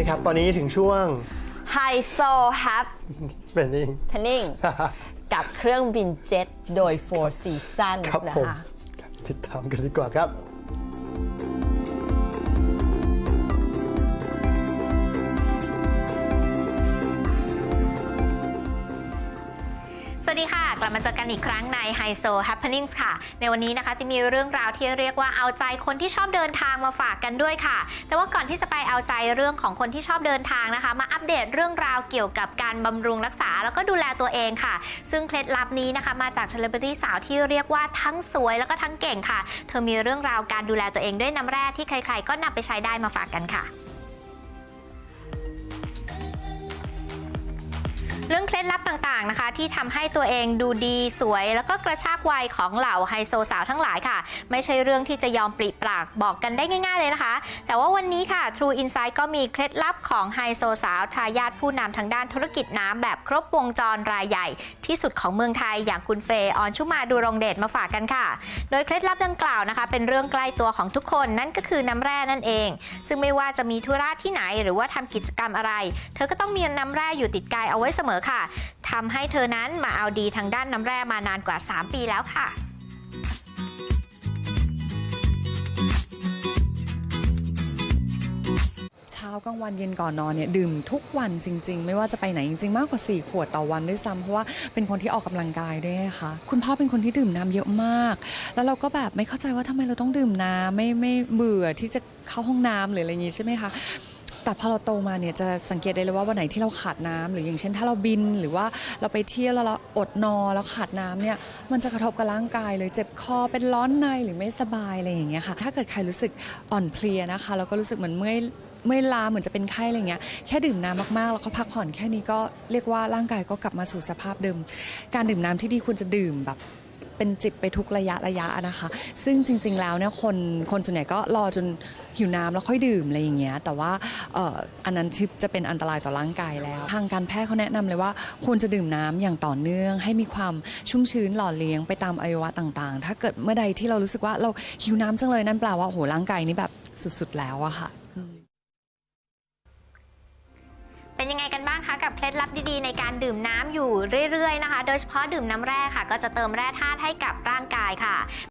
นะครับ ตอนนี้ถึงช่วงไฮโซแฮปเป็นนี่ทนิ่งกับเครื่องบินเจ็ตโดย Four Seasons ครับนะผมคะติดตามกันดีกว่าครับ ดีค่ะ กลับมาเจอกันอีกครั้งใน h i s o Happening ค่ะ ในวันนี้นะคะจะมีเรื่องราวที่เรียกว่าเอาใจคนที่ชอบเดินทางมาฝากกันด้วยค่ะ แต่ว่าก่อนที่จะไปเอาใจเรื่องของคนที่ชอบเดินทางนะคะ มาอัปเดตเรื่องราวเกี่ยวกับการบำรุงรักษา แล้วก็ดูแลตัวเองค่ะ ซึ่งเคล็ดลับนี้นะคะมาจากเซเลบริตี้สาวที่เรียกว่าทั้งสวยแล้วก็ทั้งเก่งค่ะ เธอมีเรื่องราวการดูแลตัวเองด้วยน้ำแร่ที่ใคร ๆ ก็นำไปใช้ได้มาฝากกันค่ะ เคล็ดลับต่างๆนะคะ ที่ทำให้ตัวเองดูดีสวย แล้วก็กระชากวัยของเหล่าไฮโซสาวทั้งหลายค่ะ ไม่ใช่เรื่องที่จะยอมปริปากบอกกันได้ง่าย ๆเลยนะคะ แต่ว่าวันนี้ค่ะ True Insight ก็มีเคล็ดลับของไฮโซสาวทายาทผู้นำทางด้านธุรกิจน้ำแบบครบวงจรรายใหญ่ ที่สุดของเมืองไทยอย่างคุณเฟย์ออนชุมาดูรงเดชมาฝากกันค่ะ โดยเคล็ดลับดังกล่าวนะคะ เป็นเรื่องใกล้ตัวของทุกคนนั่นก็คือน้ำแร่นั่นเอง ซึ่งไม่ว่าจะมีธุระที่ไหนหรือว่าทำกิจกรรมอะไร เธอก็ต้องมีน้ำแร่อยู่ติดกายเอาไว้เสมอค่ะทำให้เธอนั้นมาเอาดีทางด้านน้ำแร่มานานกว่า 3 ปีแล้วค่ะเช้ากลางวันเย็นก่อนนอนเนี่ยดื่มทุกวันจริง ๆ ไม่ว่าจะไปไหนจริง ๆ มากกว่า 4 ขวดต่อวันด้วยซ้ำเพราะว่าเป็นคนที่ออกกำลังกายด้วยนะคะคุณพ่อเป็นคนที่ดื่มน้ำเยอะมาก แล้วเราก็แบบไม่เข้าใจว่าทำไมเราต้องดื่มน้ำไม่ไม่เบื่อที่จะเข้าห้องน้ำหรืออะไรอย่างงี้ใช่ไหมคะ แต่พอเราโตมาเนี่ยจะสังเกตได้เลยว่าวันไหนที่เราขาดน้ำหรืออย่างเช่น ถ้าเราบินหรือว่าเราไปเที่ยวแล้วเราอดนอนแล้วขาดน้ำเนี่ยมันจะกระทบกับร่างกายเลยเจ็บคอเป็นร้อนในหรือไม่สบายอะไรอย่างเงี้ยค่ะถ้าเกิดใครรู้สึกอ่อนเพลียนะคะแล้วก็รู้สึกเหมือนเมื่อยเมื่อยล้าเหมือนจะเป็นไข้อะไรเงี้ยแค่ดื่มน้ำมากๆ แล้วก็พักผ่อนแค่นี้ก็เรียกว่าร่างกายก็กลับมาสู่สภาพเดิม การดื่มน้ำที่ดีควรจะดื่มแบบ เป็นจิบไปทุกระยะระยะนะคะ ซึ่งจริง ๆ แล้วเนี่ยคนคนส่วนใหญ่ก็รอจนหิวน้ำแล้วค่อยดื่มอะไรอย่างเงี้ยแต่ว่าเอ่ออันนั้นทิปจะเป็นอันตรายต่อร่างกายแล้ว ทางการแพทย์เขาแนะนำเลยว่าควรจะดื่มน้ำอย่างต่อเนื่อง ให้มีความชุ่มชื้นหล่อเลี้ยงไปตามอวัยวะต่างๆ ถ้าเกิดเมื่อใดที่เรารู้สึกว่าเราหิวน้ำจังเลยนั่นแปลว่าโอ้โหร่างกายนี้แบบสุดๆแล้วอะค่ะ เป็นยังไงกันบ้างคะกับเคล็ดลับดีๆ ในการดื่มน้ำอยู่เรื่อยๆนะคะ โดยเฉพาะดื่มน้ำแร่ค่ะ ก็จะเติมแร่ธาตุให้กับร่างกายค่ะ